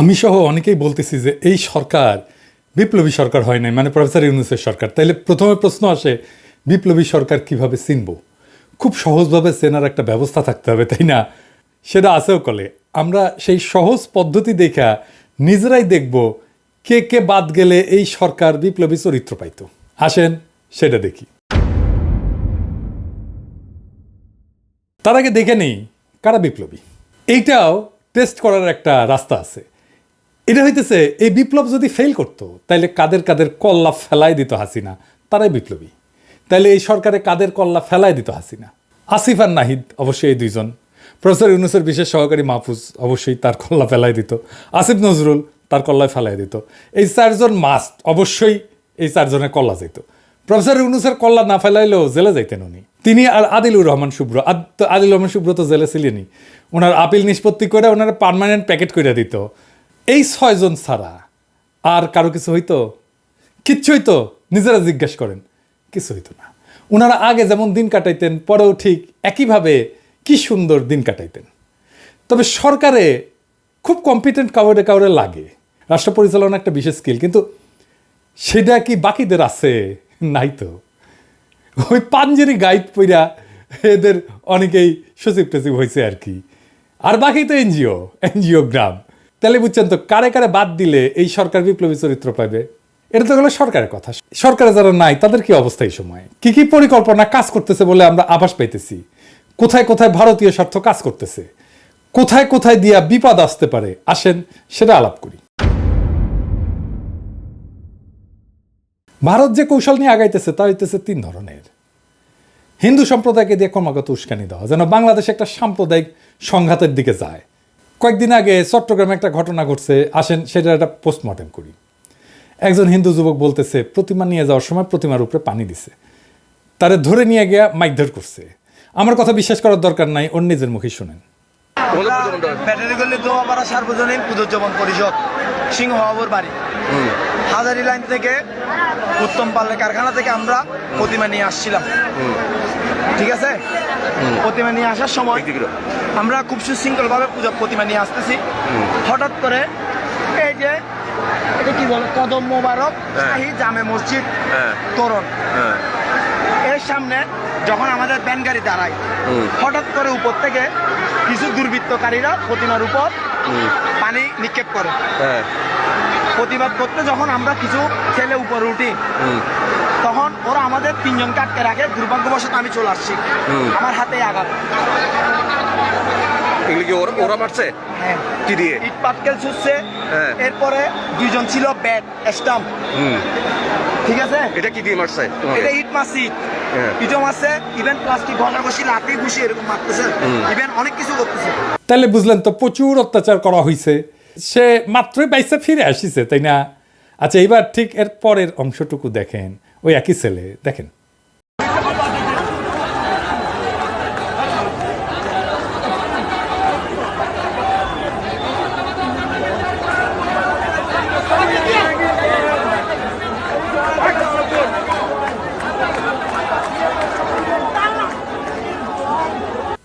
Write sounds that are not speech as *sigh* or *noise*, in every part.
আমি সহ অনেকেই বলতেছি যে এই সরকার, বিপ্লবী সরকার হয় নাই। মানে প্রফেসর ইউনুসের সরকার। তাইলে প্রথমে প্রশ্ন আসে, বিপ্লবী সরকার কীভাবে চিনব? খুব সহজভাবে চেনার একটা ব্যবস্থা থাকতে হবে, তাই না? সেটা আছেও কলে। আমরা সেই সহজ পদ্ধতি দেখা নিজেরাই দেখব কে কে বাদ গেলে এই সরকার বিপ্লবী চরিত্র পাইতো। আসেন, সেটা দেখি। তার আগে দেখে নেই, কারা বিপ্লবী? এইটাও টেস্ট করার একটা রাস্তা আছে। এটা হইতেছে, এই বিপ্লব যদি ফেল করতো, তাইলে কাদের কাদের কল্লা ফেলাই দিত হাসিনা? তারাই বিপ্লবী। তাইলে এই সরকারে কাদের কল্লা ফেলাই দিত হাসিনা? আসিফ আর নাহিদ অবশ্যই এই দুইজন। প্রফেসর ইউনুসের বিশেষ সহকারী মাহফুজ অবশ্যই তার কল্লা ফেলাই দিত। আসিফ নজরুল তার কল্লায় ফেলাই দিত। এই চারজন মাস্ট অবশ্যই এই চারজনের কল্লা যেত প্রফেসর ইউনুসের কল্লা না ফেলাইলেও জেলে যাইতেন উনি। তিনি আর আদিলুর রহমান শুভ্র। আদ- তো আদিলুর রহমান শুভ্র তো জেলে ছিলেনই। ওনার আপিল নিষ্পত্তি করে ওনার পার্মানেন্ট প্যাকেট করে দিত। এই ছয়জন ছাড়া আর কারও কিছু হইতো? কিচ্ছু হইতো? নিজেরা জিজ্ঞেস করেন। কিছু হইতো না। ওনারা আগে যেমন দিন কাটাইতেন, পরেও ঠিক একইভাবে কি সুন্দর দিন কাটাইতেন। তবে সরকারে খুব কম্পিটেন্ট কাউরে কাউরে লাগে। রাষ্ট্র পরিচালনা একটা বিশেষ স্কিল কিন্তু সেটা কি বাকিদের আছে? নাই তো। ওই পাঞ্জেরি গাইড পইরা এদের অনেকেই সচিব টচিব হয়েছে আর কি। আর বাকি তো এনজিও এনজিও গ্রাম। তাহলে বুঝছেন তো, কারে কারে বাদ দিলে এই সরকার বিপ্লবী চরিত্র পাবে? এটা তো হলো সরকারের কথা। সরকারে যারা নাই, তাদের কি অবস্থা এই সময়? কি কি পরিকল্পনা কাজ করতেছে বলে আমরা আভাস পাইতেছি? কোথায় কোথায় ভারতীয় স্বার্থ কাজ করতেছে? কোথায় কোথায় দিয়া বিপদ আসতে পারে? আসেন, সেটা আলাপ করি। ভারত যে কৌশল নিয়ে আগাইতেছে, তা হইতেছে তিন ধরনের। হিন্দু সম্প্রদায়কে দিয়ে ক্রমাগত উস্কানি দেওয়া, যেন বাংলাদেশ একটা সাম্প্রদায়িক সংঘাতের দিকে যায়। কয়েকদিন আগে চট্টগ্রামে একটা ঘটনা ঘটছে। আসেন সেটা একটা পোস্টমর্টেম করি। একজন হিন্দু যুবক বলতেছে প্রতিমা নিয়ে যাওয়ার সময় প্রতিমার উপরে পানি দিছে। তারে ধরে নিয়ে গিয়া মাইকধর করছে। আমার কথা বিশ্বাস করার দরকার নাই ওর নিজের মুখে শুনেন। তোমাদের পুজো দোয়াপাড়া সার্বজনীন পুজোজ্জীবন পরিষদ সিংহবাবুর বাড়ি। হাজারি লাইন থেকে উত্তম পাল্লে কারখানা থেকে আমরা প্রতিমা নিয়ে আসছিলাম। ঠিক আছে? প্রতিমা নিয়ে আসার সময়। আমরা খুব সুশৃঙ্খলভাবে পূজা প্রতিমা নিয়ে আসতেছি। হঠাৎ করে এই যে এটা কি বলে কদম মোবারক হ্যাঁ। শাহী জামে মসজিদ হ্যাঁ। তোরণ। হ্যাঁ। এর সামনে যখন আমাদের ব্যান গাড়ি দাঁড়ায় হঠাৎ করে উপর থেকে কিছু দুর্বৃত্তকারীরা প্রতিমার উপর পানি নিক্ষেপ করে। প্রতিবাদ করতে যখন আমরা কিছু ছেলে উপরে উঠি তখন ওরা আমাদের তিনজনকে আটকে রাখে। দুর্ভাগ্যবশত আমি চলে আসছি। আমার হাতে আঘাত। এগুলো কি ওরা ওরা মারছে? হ্যাঁ। কি দিয়ে? ইট পাটকেল ছুটছে। হ্যাঁ। এরপরে দুইজন ছিল ব্যাট স্টাম্প। হুম। ঠিক আছে? এটা কি দিয়ে মারছে এটা ইট মারছি হ্যাঁ। ইটও মারছে ইভেন প্লাস্টিক ঘষি লাঠি ঘুষি এরকম মারতেছে। ইভেন অনেক কিছু করতেছে। তাহলে বুঝলেন তো প্রচুর অত্যাচার করা হয়েছে সে মাত্রই বাইসে ফিরে আসিছে তাই না? আচ্ছা এইবার ঠিক এর পরের অংশটুকু দেখেন। ওই একই ছেলে দেখেন।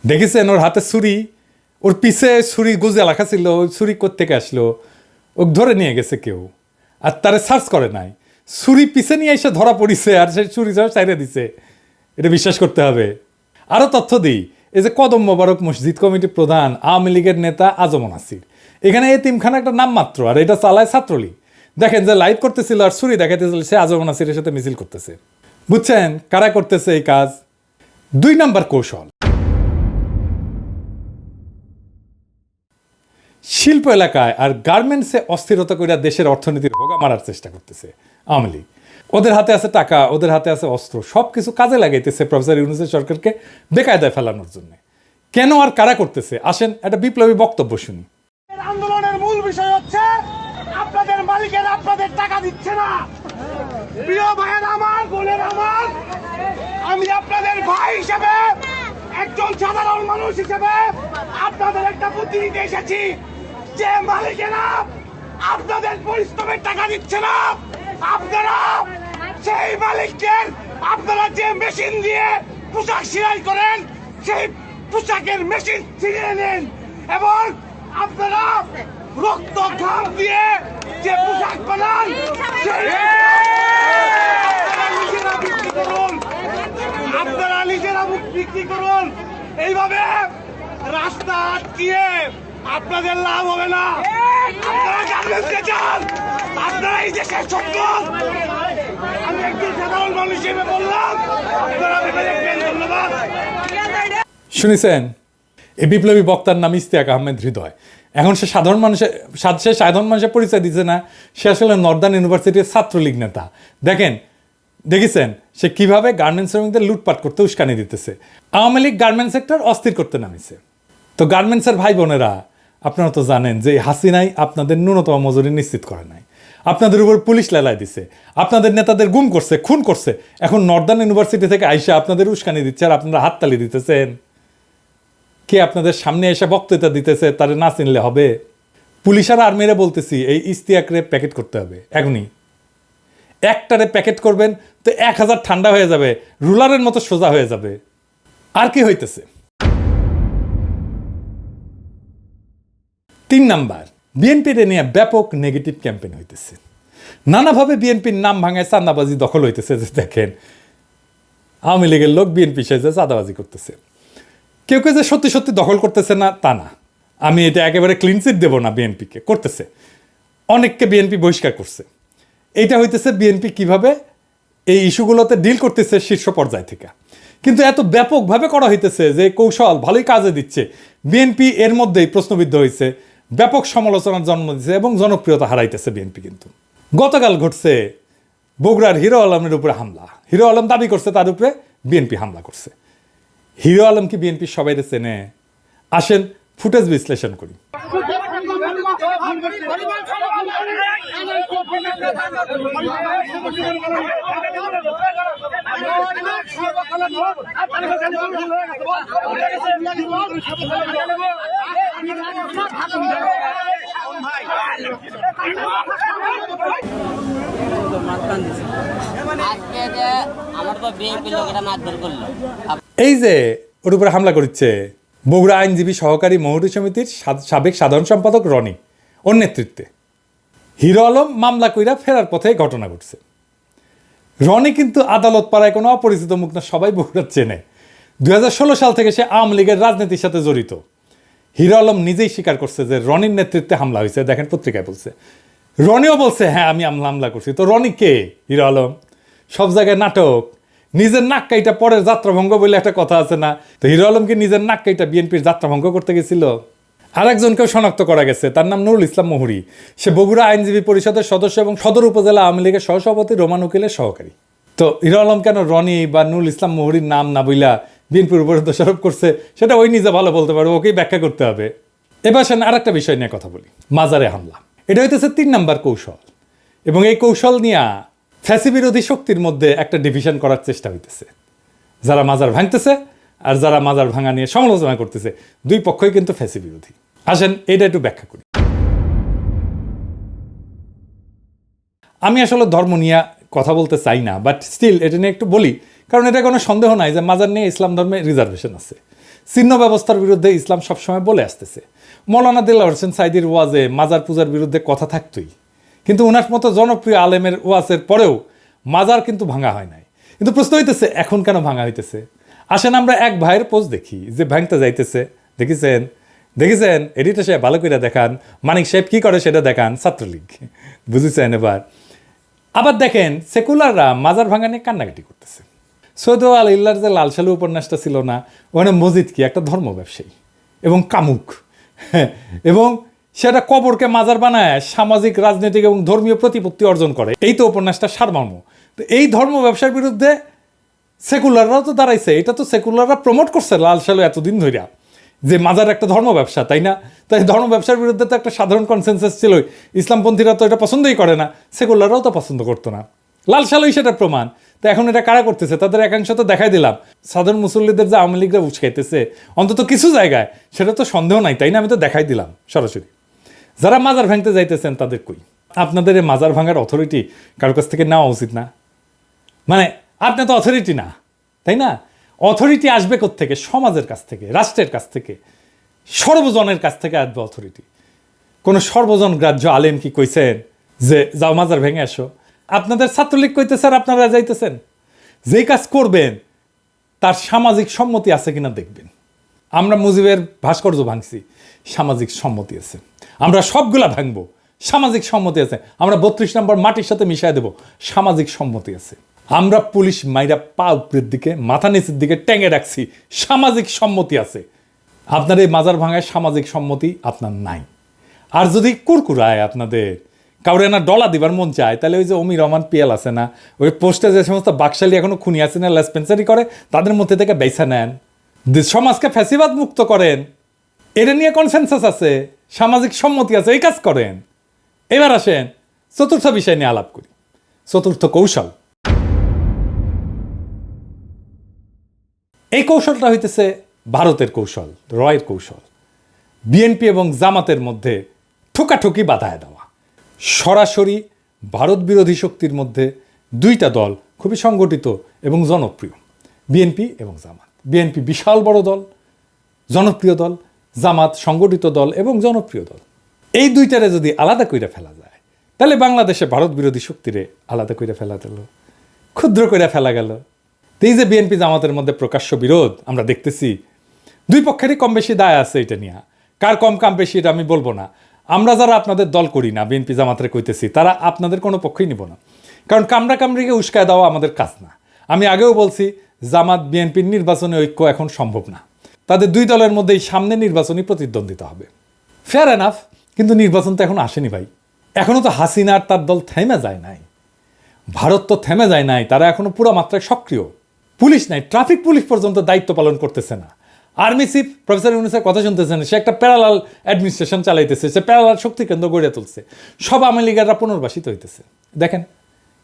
দেখেছেন ওর হাতে ছুরি? ওর পিছে ছুরি গুজে লেখা ছিল ওই ছুরি কোত্থেকে আসলো? ও ধরে নিয়ে গেছে কেউ। আর তারে সার্চ করে নাই। ছুরি পিছে নিয়ে এসে ধরা পড়িছে আর সে ছুরি সব চাইরে দিছে। এটা বিশ্বাস করতে হবে। আরও তথ্য দিই। এই যে কদম মোবারক মসজিদ কমিটির প্রধান আওয়ামী লীগের নেতা আজমন আসির এখানে এই এতিমখানা একটা নাম মাত্র আর এটা চালায় ছাত্রলীগ। দেখেন যে লাইভ করতেছিল আর ছুরি দেখাইতেছিল, সে আজমন আসিরের সাথে মিছিল করতেছে। বুঝছেন কারা করতেছে এই কাজ? দুই নাম্বার কৌশল। শিল্প এলাকায় আর গার্মেন্টসে অস্থিরতা করে দেশের অর্থনীতির হোগা মারার চেষ্টা করতেছে আওয়ামী লীগ। ওদের হাতে আছে টাকা, ওদের হাতে আছে অস্ত্র সব কিছু কাজে লাগাইতেছে প্রফেসর ইউনুসের সরকারকে বেকায়দায় ফেলানোর জন্য। কেন আর কারা করতেছে? আসেন একটা বিপ্লবী বক্তব্য শুনি। আন্দোলনের মূল বিষয় হচ্ছে, আপনাদের মালিকের আপনাদের টাকা দিচ্ছে না। প্রিয় ভাইয়ের আমার, বোনের আমার, আমি আপনাদের ভাই হিসেবে, একজন সাধারণ মানুষ হিসেবে আপনাদের একটা বুদ্ধি দিতে এসেছি। যে মালিকেরা আপনাদের পরিশ্রমের টাকা দিচ্ছে না আপনারা সেই মালিককে আপনারা যে মেশিন দিয়ে পোশাক সেলাই করেন সেই পোশাকের মেশিন ছিনিয়ে নেন এবং আপনারা রক্ত ঘাম দিয়ে যে পোশাক বানান নিজেরা বিক্রি করুন আপনারা নিজেরা মুখ বিক্রি করুন। এইভাবে রাস্তা আটকিয়ে আপনাদের লাভ হবে না। আপনারা এই দেশের সম্পদ আমি একজন সাধারণ মানুষ হিসেবে বললাম ধন্যবাদ। শুনেছেন? এই বিপ্লবী বক্তার নাম ইস্তিয়াক আহমেদ হৃদয়। এখন সে সাধারণ মানুষের সা- সাধারণ মানুষের পরিচয় দিচ্ছে না। সে আসলে নর্দার্ন ইউনিভার্সিটির ছাত্রলীগ নেতা। দেখেন, দেখেছেন, সে কীভাবে গার্মেন্টস শ্রমিকদের লুটপাট করতে উস্কানি দিতেছে। আওয়ামী লীগ গার্মেন্টস সেক্টর অস্থির করতে নামিছে। তো গার্মেন্টসের ভাই বোনেরা আপনারা তো জানেন যে হাসিনাই আপনাদের ন্যূনতম মজুরি নিশ্চিত করে নাই। আপনাদের উপর পুলিশ লেলায় দিছে, আপনাদের নেতাদের গুম করছে, খুন করছে। এখন নর্দার্ন ইউনিভার্সিটি থেকে আইসা আপনাদের উস্কানি দিচ্ছে আর আপনারা হাততালি দিতেছেন। কে আপনাদের সামনে এসে বক্তৃতা দিতেছে, তারে না চিনলে হবে। পুলিশ আর আর্মিরা বলতেছি, এই ইস্তিয়াকরে প্যাকেট করতে হবে, এখনই। একটারে প্যাকেট করবেন, তো এক হাজার ঠান্ডা হয়ে যাবে, রুলারের মতো সোজা হয়ে যাবে। আর কি হইতেছে? তিন নাম্বার, বিএনপির নিয়ে ব্যাপক নেগেটিভ ক্যাম্পেইন হইতেছে। নানাভাবে বিএনপির নাম ভাঙায় চান্দাবাজি দখল হইতেছে, যে দেখেন। আওয়ামী লীগের লোক বিএনপি সেজে চাঁদাবাজি করতেছে। কেউ কেউ যে সত্যি সত্যি দখল করতেছে না, তা না। আমি এটা একেবারে ক্লিনচিট দেবো না বিএনপিকে, করতেছে। অনেককে বিএনপি বহিষ্কার করছে। এইটা হইতেছে বিএনপি কীভাবে এই ইস্যুগুলোতে ডিল করতেছে শীর্ষ পর্যায় থেকে। কিন্তু এত ব্যাপকভাবে করা হইতেছে যে কৌশল ভালোই কাজে দিচ্ছে। বিএনপি এর মধ্যেই প্রশ্নবিদ্ধ হয়েছে ব্যাপক সমালোচনার জন্ম দিচ্ছে এবং জনপ্রিয়তা হারাইতেছে বিএনপি কিন্তু। গতকাল ঘটছে বগুড়ার হিরো আলমের উপরে হামলা। হিরো আলম দাবি করছে তার উপরে বিএনপি হামলা করছে। হিরো আলম কি বিএনপি সবাই চেনে? আসেন ফুটেজ বিশ্লেষণ করি আজকে যে আমার তো বিএনপি লোকেরা মারধর করল আপ- এই যে, ওর উপরে হামলা করছে বগুড়া আইনজীবী সহকারী মহুরী সমিতির সাবেক সাধারণ সম্পাদক রনি, ওর নেতৃত্বে। হিরো আলম মামলা কইরা ফেরার পথে ঘটনা ঘটছে। রনি কিন্তু আদালত পাড়ায় কোনো অপরিচিত মুখ না, সবাই বগুড়া চেনে। দুই হাজার ষোলো সাল থেকে সে আওয়ামী লীগের রাজনীতির সাথে জড়িত। হিরো আলম নিজেই স্বীকার করছে যে রনির নেতৃত্বে হামলা হয়েছে। দেখেন, পত্রিকায় বলছে। রনিও বলছে হ্যাঁ আমি হামলা করছি। তো রনি কে? হিরো আলম। সব জায়গায় নাটক। নিজের নাক কাইটা পরের যাত্রাভঙ্গ বলে একটা কথা আছে না? তো হিরো আলম কি নিজের নাক কাইটা বিএনপির যাত্রাভঙ্গ করতে গেছিল। আর একজনকেও শনাক্ত করা গেছে। তার নাম নুরুল ইসলাম মহুরি। সে বগুড়া আইনজীবী পরিষদের সদস্য এবং সদর উপজেলা আওয়ামী লীগের সহসভাপতি, রোমান উকিলের সহকারী। তো হিরো আলম কেন রনি বা নুরুল ইসলাম মহুরির নাম না বইলা বিএনপির উপরে দোষারোপ করছে, সেটা ওই নিজে ভালো বলতে পারবে, ওকেই ব্যাখ্যা করতে হবে। এবার সেন আর একটা বিষয় নিয়ে কথা বলি। মাজারে হামলা। এটা হইতেছে তিন নাম্বার কৌশল। এবং এই কৌশল নিয়ে ফ্যাসি বিরোধী শক্তির মধ্যে একটা ডিভিশন করার চেষ্টা হইতেছে। যারা মাজার ভাঙতেছে আর যারা মাজার ভাঙা নিয়ে সমালোচনা করতেছে, দুই পক্ষই কিন্তু ফ্যাসি বিরোধী আসেন, এটা একটু ব্যাখ্যা করি। আমি আসলে ধর্ম নিয়ে কথা বলতে চাই না বাট স্টিল এটা নিয়ে একটু বলি, কারণ এটা কোনো সন্দেহ নাই যে মাজার নিয়ে ইসলাম ধর্মে রিজার্ভেশন আছে। চিহ্ন ব্যবস্থার বিরুদ্ধে ইসলাম সবসময় বলে আসতেছে। মৌলানা দিল্লা হোসেন সাইদির ওয়াজে মাজার পূজার বিরুদ্ধে কথা থাকতোই। কিন্তু ওনার মতো জনপ্রিয় আলেমের ওয়াজের পরেও মাজার কিন্তু ভাঙা হয় নাই। কিন্তু প্রশ্ন হইতেছে, এখন কেন ভাঙা হইতেছে? আসেন, আমরা এক ভাইয়ের পোজ দেখি, যে ভাঙতে যাইতেছে, দেখেছেন? দেখেছেন? এডিটর সাহেব ভালো করে দেখান। মানিক সাহেব কি করে সেটা দেখান? ছাত্রলীগ। বুঝেছেন? এবার আবার দেখেন, সেকুলাররা মাজার ভাঙা নিয়ে কান্নাকাটি করতেছে। সৈয়দ আল ইল্লার যে লাল সালু উপন্যাসটা ছিল না, ওখানে মসজিদ কি? একটা ধর্ম ব্যবসায়ী এবং কামুক। *laughs* এবং সেটা কবরকে মাজার বানায়, সামাজিক, রাজনৈতিক এবং ধর্মীয় প্রতিপত্তি অর্জন করে। এই তো উপন্যাসটা সারমর্ম। তো এই ধর্ম ব্যবসার বিরুদ্ধে সেকুলাররাও তো দাঁড়াইছে। এটা তো সেকুলাররা প্রমোট করছে লাল সালু এতদিন ধরিয়া যে মাজার একটা ধর্ম ব্যবসা, তাই না? তাই ধর্ম ব্যবসার বিরুদ্ধে তো একটা সাধারণ কনসেন্সাস ছিলই। ইসলামপন্থীরা তো এটা পছন্দই করে না, সেকুলাররাও তো পছন্দ করতো না। লাল সালুই সেটা প্রমাণ। তো এখন এটা কারা করতেছে? তাদের একাংশ তো দেখাই দিলাম। সাধারণ মুসল্লিদের যে আওয়ামী লীগরা উস্কাইতেছে অন্তত কিছু জায়গায়, সেটা তো সন্দেহ নাই, তাই না? আমি তো দেখাই দিলাম, সরাসরি। যারা মাজার ভাঙতে যাইতেছেন, তাদের কই? আপনাদের এই মাজার ভাঙার অথরিটি কারোর কাছ থেকে নেওয়া উচিত না? মানে আপনি তো অথরিটি না, তাই না? অথরিটি আসবে থেকে সমাজের কাছ থেকে, রাষ্ট্রের কাছ থেকে, সর্বজনের কাছ থেকে আসবে অথরিটি কোনো সর্বজন গ্রাহ্য আলেম কি কইছেন যে, যাও মাজার ভেঙে আসো আপনাদের ছাত্রলীগ কইতেছে আর আপনারা যাইতেছেন। যেই কাজ করবেন, তার সামাজিক সম্মতি আছে কিনা দেখবেন। আমরা মুজিবের ভাস্কর্য ভাঙছি, সামাজিক সম্মতি আছে। আমরা সবগুলা ভাঙবো, সামাজিক সম্মতি আছে। আমরা বত্রিশ নম্বর মাটির সাথে মিশাই দেব, সামাজিক সম্মতি আছে। আমরা পুলিশ মাইরা পা উপরের দিকে, মাথা নিচের দিকে ট্যাঙে রাখছি। সামাজিক সম্মতি আছে। আপনার এই মাজার ভাঙায় সামাজিক সম্মতি আপনার নাই। আর যদি কুরকুরায় আপনাদের কাউরে না ডলা দিবার মন চায়, তাহলে ওই যে অমি রহমান পিয়াল আছে না, ওই পোস্টে যে সমস্ত বাকশালী এখনও খুনি আছে না, লেসপেন্সারি করে, তাদের মধ্যে থেকে বেসা নেন। সমাজকে ফ্যাসিবাদ মুক্ত করেন। এটা নিয়ে কনসেনসাস আছে, সামাজিক সম্মতি আছে, এই কাজ করেন। এবার আসেন, চতুর্থ বিষয় নিয়ে আলাপ করি। চতুর্থ কৌশল। এই কৌশলটা হইতেছে ভারতের কৌশল, রয়ের কৌশল। বিএনপি এবং জামাতের মধ্যে ঠোকাঠুকি বাধায় দেওয়া। সরাসরি ভারত বিরোধী শক্তির মধ্যে দুইটা দল খুবই সংগঠিত এবং জনপ্রিয় বিএনপি এবং জামাত। বিএনপি বিশাল বড় দল, জনপ্রিয় দল, জামাত সংগঠিত দল এবং জনপ্রিয় দল। এই দুইটারে যদি আলাদা কইরা ফেলা যায়, তাহলে বাংলাদেশে ভারত বিরোধী শক্তিরে আলাদা কইরা ফেলা গেল, ক্ষুদ্র কইরা ফেলা গেল। এই যে বিএনপি জামাতের মধ্যে প্রকাশ্য বিরোধ, আমরা দেখতেছি দুই পক্ষেরই কম বেশি দায় আছে এটা নিয়ে। কার কম, কাম বেশি এটা আমি বলব না। আমরা যারা আপনাদের দল করি না বিএনপি জামাতের কইতেছি, তারা আপনাদের কোনো পক্ষই নিব না। কারণ কামড়া কামড়িকে উস্কায় দেওয়া আমাদের কাজ না। আমি আগেও বলছি, জামাত বিএনপির নির্বাচনী ঐক্য এখন সম্ভব না। তাদের দুই দলের মধ্যেই সামনে নির্বাচনী প্রতিদ্বন্দ্বিতা হবে। ফেয়ার এনাফ কিন্তু নির্বাচন তো এখন আসেনি ভাই। এখনও তো হাসিনা আর তার দল থেমে যায় নাই। ভারত তো থেমে যায় নাই, তারা এখনও পুরো মাত্রায় সক্রিয়। পুলিশ নাই, ট্রাফিক পুলিশ পর্যন্ত দায়িত্ব পালন করতেছে না। আর্মি চিফ প্রফেসর ইউনুসের কথা শুনতেছেন, সে একটা প্যারালাল অ্যাডমিনিস্ট্রেশন চালাইতেছে, সে প্যারালাল শক্তি কেন্দ্র গড়ে তুলছে। সব আওয়ামী লীগাররা পুনর্বাসিত হইতেছে। দেখেন,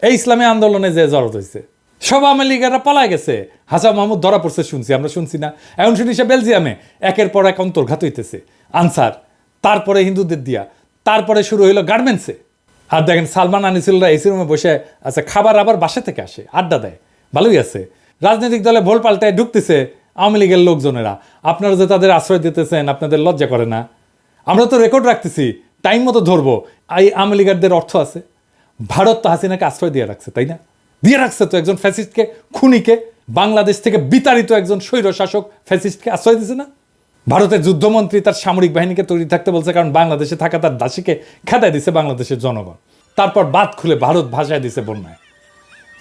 এই ইসলামী আন্দোলনে যে জড়ত হয়েছে সব আওয়ামী লীগাররা পালায় গেছে। হাসান মাহমুদ ধরা পড়ছে শুনছি, আমরা শুনছি না। এখন শুনি সে বেলজিয়ামে একের পর এক অন্তর্ঘাত হইতেছে। আনসার, তারপরে হিন্দুদের দিয়া, তারপরে শুরু হইল গার্মেন্টসে আর দেখেন, সালমান আনিসুলরা এসি রুমে বসে আছে, খাবার আবার বাসা থেকে আসে, আড্ডা দেয়। ভালোই আছে। রাজনৈতিক দলে ভোল পাল্টায় ঢুকতেছে আওয়ামী লীগের লোকজনেরা। আপনারা যে তাদের আশ্রয় দিতেছেন, আপনাদের লজ্জা করে না। আমরা তো রেকর্ড রাখতেছি টাইম মতো ধরবো। এই আওয়ামী লীগারদের অর্থ আছে। ভারত তো হাসিনাকে আশ্রয় দিয়ে রাখছে, তাই না? দিয়ে রাখছে তো একজন ফ্যাসিস্টকে, খুনিকে। বাংলাদেশ থেকে বিতাড়িত একজন স্বৈর শাসক ফ্যাসিস্টকে আশ্রয় দিছে না? ভারতের যুদ্ধমন্ত্রী তার সামরিক বাহিনীকে তৈরি থাকতে বলছে কারণ বাংলাদেশে থাকা তার দাসীকে খেদায় দিছে বাংলাদেশের জনগণ। তারপর বাদ খুলে ভারত ভাষায় দিছে বন্যায়।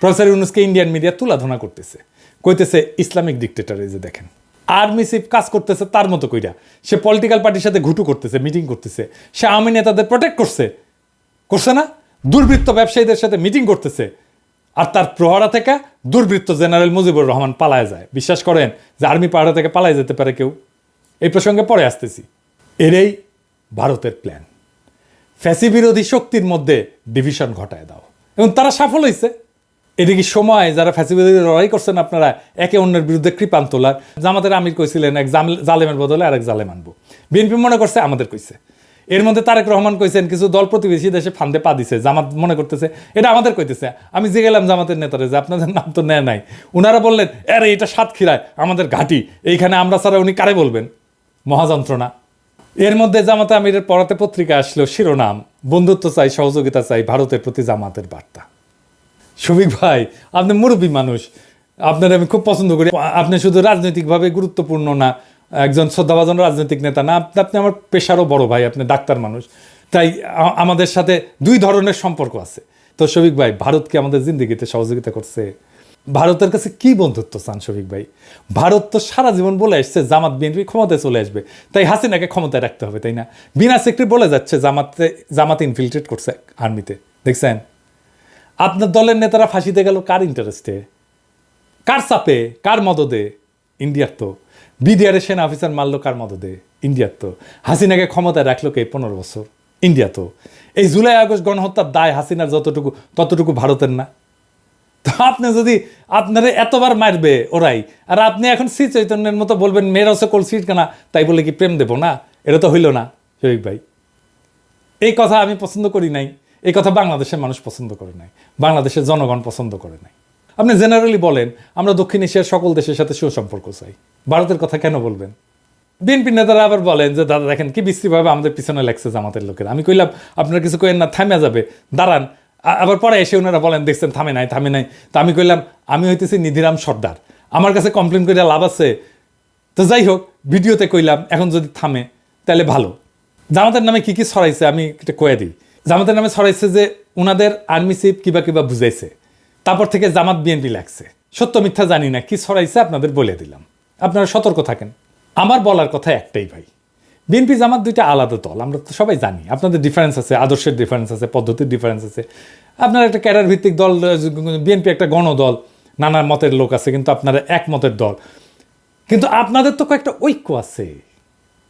প্রফেসর ইউনুসকে ইন্ডিয়ান মিডিয়া তুলাধনা করতেছে। কইতেছে, ইসলামিক ডিক্টেটর এই যে দেখেন আর্মি চিফ কাজ করতেছে তার মতো কইরা। সে পলিটিক্যাল পার্টির সাথে ঘুটু করতেছে মিটিং করতেছে। সে আওয়ামী নেতাদের প্রোটেক্ট করছে। করছে না? দুর্বৃত্ত ব্যবসায়ীদের সাথে মিটিং করতেছে। আর তার প্রহরা থেকে দুর্বৃত্ত জেনারেল মুজিবুর রহমান পালায় যায়। বিশ্বাস করেন যে আর্মি পাহাড়া থেকে পালায় যেতে পারে কেউ? এই প্রসঙ্গে পরে আসতেছি। এরই ভারতের প্ল্যান ফ্যাসি বিরোধী শক্তির মধ্যে ডিভিশন ঘটায় দাও। এবং তারা সফল হয়েছে এটা কি সময় যারা ফ্যাসি বিরোধী লড়াই করছেন আপনারা? একে অন্যের বিরুদ্ধে কৃপান তোলার জামাতের আমির কইছিলেন, এক জালেমের বদলে আরেক জালেম আনব। বিএনপি মনে করছে, আমাদের কইছে। এর মধ্যে তারেক রহমান কইছেন, কিছু দল প্রতিবেশী দেশে ফান্দে পা দিছে। জামাত মনে করতেছে, এটা আমাদের কইতেছে। আমি যে গেলাম জামাতের নেতারে যে আপনাদের নাম তো নেয় নাই। উনারা বললেন, আরে, এটা সাতক্ষীরায়, আমাদের ঘাটি। এইখানে আমরা ছাড়া উনি কারে বলবেন? মহাযন্ত্রণা। এর মধ্যে জামাতে আমিরের পড়াতে পত্রিকা আসলো শিরোনাম। বন্ধুত্ব চাই, সহযোগিতা চাই, ভারতের প্রতি জামাতের বার্তা। শফিক ভাই, আপনি মুরব্বী মানুষ। আপনার আমি খুব পছন্দ করি। আপনি শুধু রাজনৈতিকভাবে গুরুত্বপূর্ণ না, একজন শ্রদ্ধাভাজন রাজনৈতিক নেতা না, আপনি আপনি আমার পেশারও বড় ভাই, আপনি ডাক্তার মানুষ। তাই আমাদের সাথে দুই ধরনের সম্পর্ক আছে। তো শফিক ভাই, ভারত কি আমাদের জিন্দগিতে সহযোগিতা করছে? ভারতের কাছে কি বন্ধুত্ব চান শফিক ভাই? ভারত তো সারা জীবন বলে আসছে, জামাত বিএনপি ক্ষমতায় চলে আসবে। তাই হাসিনাকে ক্ষমতায় রাখতে হবে, তাই না? বিনা সেক্রেটারি বলে যাচ্ছে, জামাতে জামাত ইনফিল্ট্রেট করছে আর্মিতে দেখছেন? আপনার দলের নেতারা ফাঁসিতে গেল কার ইন্টারেস্টে কার চাপে? কার মদদে? ইন্ডিয়ার তো। বিডিআরের সেনা অফিসার মারলো কার মদদে? ইন্ডিয়ার তো। হাসিনাকে ক্ষমতায় রাখল কে? পনেরো বছর। ইন্ডিয়া তো। এই জুলাই, আগস্ট গণহত্যার দায় হাসিনার যতটুকু, ততটুকু ভারতের না। তো আপনি যদি আপনারা এতবার মারবে ওরাই, আর আপনি এখন শ্রী চৈতন্যের মতো বলবেন, মেয়েরা সকল সিট কেনা তাই বলে কি প্রেম দেব না? এটা তো হইল না শহীদ ভাই। এই কথা আমি পছন্দ করি নাই। এই কথা বাংলাদেশের মানুষ পছন্দ করে নাই, বাংলাদেশের জনগণ পছন্দ করে নাই। আপনি জেনারেলি বলেন, আমরা দক্ষিণ এশিয়ার সকল দেশের সাথে সুসম্পর্ক চাই। ভারতের কথা কেন বলবেন? বিএনপি নেতারা আবার বলেন যে, দাদা, দেখেন কি বিশ্রীভাবে আমাদের পিছনে লাগছে জামাতের লোকের। আমি কইলাম, আপনারা কিছু কইেন না থামে যাবে, দাঁড়ান। আবার পরে এসে ওনারা বলেন, দেখছেন, থামে নাই থামে নাই। তো আমি কইলাম, আমি হইতেছি নিধিরাম সর্দার। আমার কাছে কমপ্লেন করে লাভ আছে। তো যাই হোক, ভিডিওতে কইলাম, এখন যদি থামে, তাহলে ভালো। জামাতের নামে কি কি ছড়াইছে আমি এটা কয়ে দিই। জামাতের নামে ছড়াইছে যে ওনাদের আর্মি চিফ কিবা কিবা বুঝাইছে। তারপর থেকে জামাত বিএনপি লাগছে। সত্য মিথ্যা জানি না, কি ছড়াইছে আপনাদের বলে দিলাম। আপনারা সতর্ক থাকেন। আমার বলার কথা একটাই ভাই বিএনপি জামাত দুইটা আলাদা দল, আমরা তো সবাই জানি। আপনাদের ডিফারেন্স আছে, আদর্শের ডিফারেন্স আছে, পদ্ধতির ডিফারেন্স আছে। আপনার একটা ক্যাডার ভিত্তিক দল বিএনপি একটা গণদল, নানা মতের লোক আছে, কিন্তু আপনারা এক মতের দল। কিন্তু আপনাদের তো কয়েকটা ঐক্য আছে।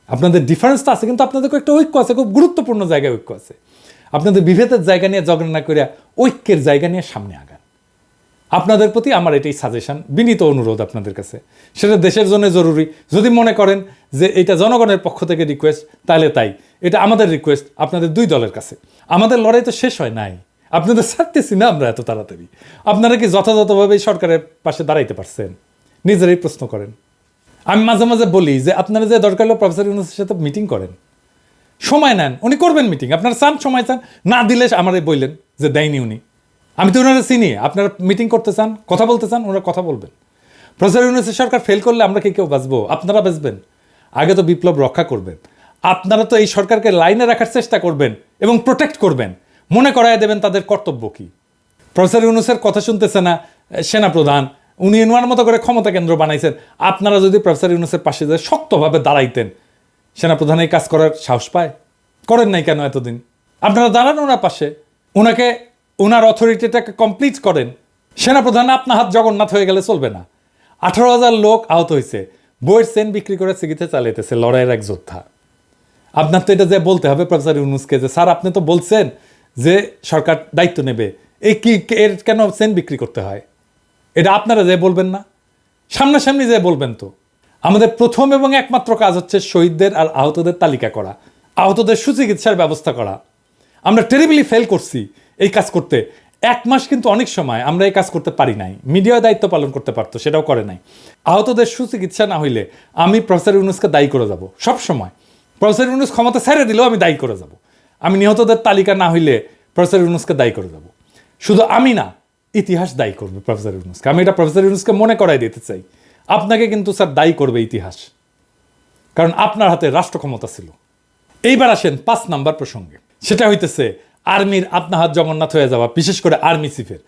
আপনাদের ডিফারেন্স তো আছে, কিন্তু আপনাদের কয়েকটা ঐক্য আছে, খুব গুরুত্বপূর্ণ জায়গায় ঐক্য আছে। আপনাদের বিভেদের জায়গা নিয়ে জগন্না করিয়া ঐক্যের জায়গা নিয়ে সামনে আগান। আপনাদের প্রতি আমার এটাই সাজেশন বিনীত অনুরোধ আপনাদের কাছে। সেটা দেশের জন্য জরুরি। যদি মনে করেন যে এটা জনগণের পক্ষ থেকে রিকোয়েস্ট তাহলে তাই। এটা আমাদের রিকোয়েস্ট আপনাদের দুই দলের কাছে। আমাদের লড়াই তো শেষ হয় নাই। আপনাদের ছাড়তেছি না আমরা এত তাড়াতাড়ি। আপনারা কি যথাযথভাবে সরকারের পাশে দাঁড়াইতে পারছেন? নিজেরাই প্রশ্ন করেন। আমি মাঝে মাঝে বলি যে আপনারা যে দরকার হলো প্রফেসর ইউনুসের সাথে মিটিং করেন। সময় নেন, উনি করবেন মিটিং আপনারা চান, সময় চান, না দিলে আমারে বললেন যে দেয়নি উনি। আমি তো ওনারা চিনি, আপনারা মিটিং করতে চান, কথা বলতে চান, ওনারা কথা বলবেন। প্রফেসর ইউনুসের সরকার ফেল করলে আমরা কি কেউ বাঁচবো? আপনারা বাঁচবেন। আগে তো বিপ্লব রক্ষা করবেন। আপনারা তো এই সরকারকে লাইনে রাখার চেষ্টা করবেন এবং প্রোটেক্ট করবেন। মনে করায় দেবেন তাদের কর্তব্য কি। প্রফেসর ইউনুসের কথা শুনতেছে না, সেনাপ্রধান, উনি ওনার মতো করে ক্ষমতা কেন্দ্র বানাইছেন। আপনারা যদি প্রফেসর ইউনুসের পাশে যে শক্তভাবে দাঁড়াইতেন সেনাপ্রধান এই কাজ করার সাহস পায়? করেন নাই কেন এতদিন? আপনারা দাঁড়ান ওনার পাশে। ওনাকে, ওনার অথরিটিটাকে কমপ্লিট করেন। সেনাপ্রধান আপনার হাত জগন্নাথ হয়ে গেলে চলবে না। আঠারো হাজার লোক আহত হয়েছে। বইয়ের সেন বিক্রি করে চিকিৎসা চালাইতেছে লড়াইয়ের এক যোদ্ধা। আপনার তো এটা যে বলতে হবে প্রফেসর ইউনুসকে যে, স্যার, আপনি তো বলছেন যে সরকার দায়িত্ব নেবে। এই কি, এর কেন সেন বিক্রি করতে হয়? এটা আপনারা যে বলবেন না? সামনাসামনি যে বলবেন তো। আমাদের প্রথম এবং একমাত্র কাজ হচ্ছে শহীদদের আর আহতদের তালিকা করা, আহতদের সুচিকিৎসার ব্যবস্থা করা। আমরা টেরিবলি ফেল করছি এই কাজ করতে। এক মাস কিন্তু অনেক সময় আমরা এই কাজ করতে পারি নাই। মিডিয়া দায়িত্ব পালন করতে পারতো, সেটাও করে নাই। আহতদের সুচিকিৎসা না হইলে আমি প্রফেসর ইউনুসকে দায়ী করে যাব, সব সময়। প্রফেসর ইউনুস ক্ষমতা ছেড়ে দিলেও আমি দায়ী করে যাব। আমি নিহতদের তালিকা না হইলে প্রফেসর ইউনুসকে দায়ী করে যাব। শুধু আমি না, ইতিহাস দায়ী করবে প্রফেসর ইউনুসকে। আমি এটা প্রফেসর ইউনুসকে মনে করাই দিতে চাই। আপনাকে কিন্তু স্যার দায়ী করবে ইতিহাস। কারণ আপনার হাতে রাষ্ট্র ক্ষমতা ছিল। এইবার আসেন পাঁচ নাম্বার প্রসঙ্গে। সেটা হইতেছে আর্মির আপনা হাত জগন্নাথ হয়ে যাওয়া, বিশেষ করে আর্মি চিফের।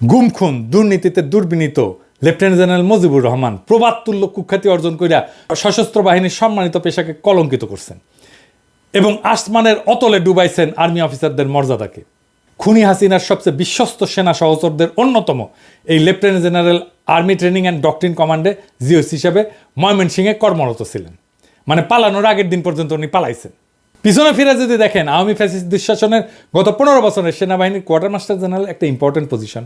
গুম খুন, দুর্নীতিতে দুর্বিনীত লেফটেন্যান্ট জেনারেল মুজিবুর রহমান প্রবাদ তুল্য কুখ্যাতি অর্জন করিয়া সশস্ত্র বাহিনীর সম্মানিত পেশাকে কলঙ্কিত করছেন এবং আসমানের অতলে ডুবাইছেন আর্মি অফিসারদের মর্যাদাকে। খুনি হাসিনার সবচেয়ে বিশ্বস্ত সেনা সহচরদের অন্যতম এই lieutenant general army training and doctrine কমান্ডে জিওস হিসেবে ময়মনসিংহে কর্মরত ছিলেন। মানে পালানোর আগের দিন পর্যন্ত উনি পালাইছেন। পিছনে ফিরে যদি দেখেন, আওয়ামী ফ্যাসিস দুঃশাসনের গত পনেরো বছরের সেনাবাহিনীর কোয়ার্টার মাস্টার জেনারেল একটা ইম্পর্টেন্ট পজিশন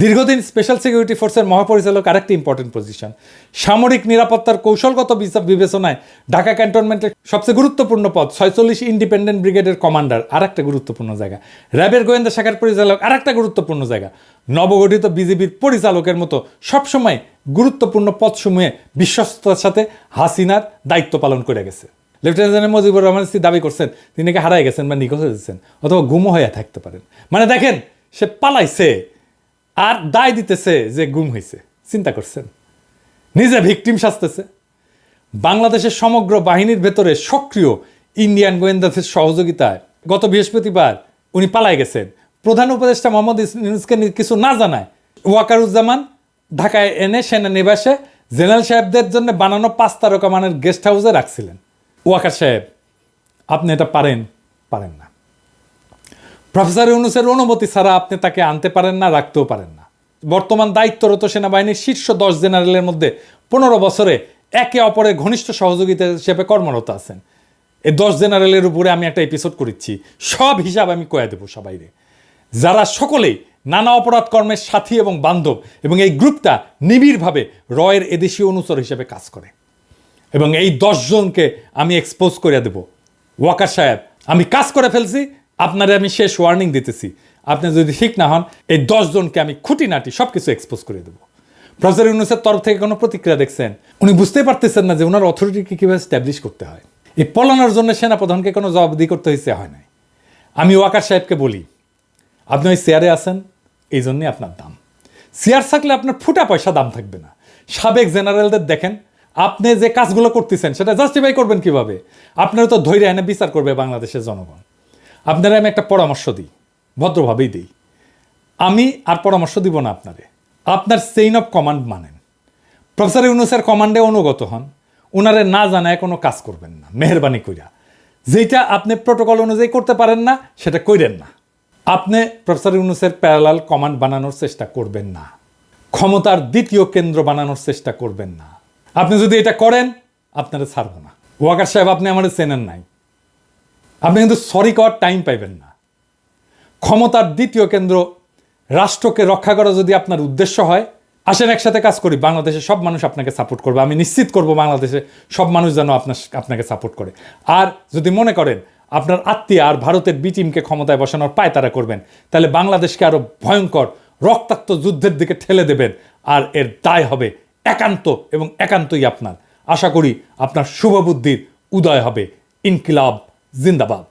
দীর্ঘদিন স্পেশাল সিকিউরিটি ফোর্সের মহাপরিচালক আরেকটি ইম্পর্টেন্ট পজিশন সামরিক নিরাপত্তার কৌশলগত বিবেচনায় ঢাকা ক্যান্টনমেন্টের সবচেয়ে গুরুত্বপূর্ণ পদ ছয়চল্লিশ ইন্ডিপেন্ডেন্ট ব্রিগেডের কমান্ডার আরেকটা গুরুত্বপূর্ণ জায়গা। র্যাবের গোয়েন্দা শাখার পরিচালক, আরেকটা গুরুত্বপূর্ণ জায়গা। নবগঠিত বিজিবির পরিচালকের মতো সবসময় গুরুত্বপূর্ণ পদসমূহে বিশ্বস্ততার সাথে হাসিনার দায়িত্ব পালন করে গেছে। লেফটেন্যান্ট জেনারেল মুজিবুর রহমান দাবি করছেন, তিনি নাকি হারাই গেছেন বা নিখোঁজ হয়েছেন অথবা গুমও হয়ে থাকতে পারেন। মানে দেখেন, সে পালাইছে। আর দায় দিতেছে যে গুম হয়েছে চিন্তা করছেন? নিজে ভিকটিম সাজতেছে। বাংলাদেশের সমগ্র বাহিনীর ভেতরে সক্রিয় ইন্ডিয়ান গোয়েন্দাদের সহযোগিতায় গত বৃহস্পতিবার উনি পালায় গেছেন। প্রধান উপদেষ্টা মোহাম্মদ ইউনুসকে কিছু না জানায় ওয়াকারুজ্জামান ঢাকায় এনে সেনানিবাসে জেনারেল সাহেবদের জন্য বানানো পাঁচ তারকা মানের গেস্ট হাউসে রাখছিলেন। ওয়াকার সাহেব, আপনি এটা পারেন? পারেন না। প্রফেসর ইউনুসের অনুমতি ছাড়া আপনি তাকে আনতে পারেন না, রাখতেও পারেন না। বর্তমান দায়িত্বরত সেনাবাহিনীর শীর্ষ দশ জেনারেলের মধ্যে পনেরো বছরে একে অপরের ঘনিষ্ঠ সহযোগিতা হিসেবে কর্মরত আছেন। এই দশ জেনারেলের উপরে আমি একটা এপিসোড করেছি। সব হিসাব আমি কয়ে দেবো সবাইরে। যারা সকলেই নানা অপরাধ কর্মের সাথী এবং বান্ধব এবং এই গ্রুপটা নিবিড়ভাবে রয়ের এদেশীয় অনুচর হিসেবে কাজ করে। এবং এই দশজনকে আমি এক্সপোজ করে দেব। ওয়াকার সাহেব, আমি কাজ করে ফেলছি আপনারে আমি শেষ ওয়ার্নিং দিতেছি। আপনি যদি ঠিক না হন, এই দশজনকে আমি খুঁটিনাটি সব কিছু এক্সপোজ করে দেবো। প্রফেসর ইউনুসের তরফ থেকে কোনো প্রতিক্রিয়া দেখছেন? উনি বুঝতেই পারতেছেন না যে ওনার অথরিটিকে কীভাবে স্ট্যাবলিশ করতে হয়। এই পলানোর জন্য সেনাপ্রধানকে কোনো জবাবদি করতে হয়েছে, হয় নাই। আমি ওয়াকার সাহেবকে বলি, আপনি ওই চেয়ারে আছেন, এই জন্যই আপনার দাম। চেয়ার থাকলে আপনার ফুটা পয়সা দাম থাকবে না। সাবেক জেনারেলদের দেখেন, আপনি যে কাজগুলো করতেছেন, সেটা জাস্টিফাই করবেন কীভাবে? আপনারা তো ধৈর্য এনে বিচার করবে বাংলাদেশের জনগণ। আপনারা আমি একটা পরামর্শ দিই, ভদ্রভাবেই দিই। আমি আর পরামর্শ দিব না আপনারে। আপনার চেইন অফ কমান্ড মানেন। প্রফেসর ইউনুসের কমান্ডে অনুগত হন। ওনারে না জানায় কোনো কাজ করবেন না, মেহরবানি কইরা। যেটা আপনি প্রোটোকল অনুযায়ী করতে পারেন না, সেটা কইরেন না। আপনি প্রফেসর ইউনুসের প্যারালাল কমান্ড বানানোর চেষ্টা করবেন না। ক্ষমতার দ্বিতীয় কেন্দ্র বানানোর চেষ্টা করবেন না। আপনি যদি এটা করেন, আপনারা ছাড়ব না। ওয়াকার সাহেব, আপনি আমার চেনেন নাই। আপনি কিন্তু সরি করার টাইম পাইবেন না। ক্ষমতার দ্বিতীয় কেন্দ্র রাষ্ট্রকে রক্ষা করা যদি আপনার উদ্দেশ্য হয়, আসেন একসাথে কাজ করি বাংলাদেশের সব মানুষ আপনাকে সাপোর্ট করবে। আমি নিশ্চিত করব বাংলাদেশে সব মানুষ যেন আপনার আপনাকে সাপোর্ট করে। আর যদি মনে করেন আপনার আত্মীয় আর ভারতের বি টিমকে ক্ষমতায় বসানোর পায় তারা করবেন, তাহলে বাংলাদেশকে আরও ভয়ঙ্কর রক্তাক্ত যুদ্ধের দিকে ঠেলে দেবেন আর এর দায় হবে একান্ত এবং একান্তই আপনার। আশা করি আপনার শুভবুদ্ধির উদয় হবে। ইনকিলাব জিন্দাবাদ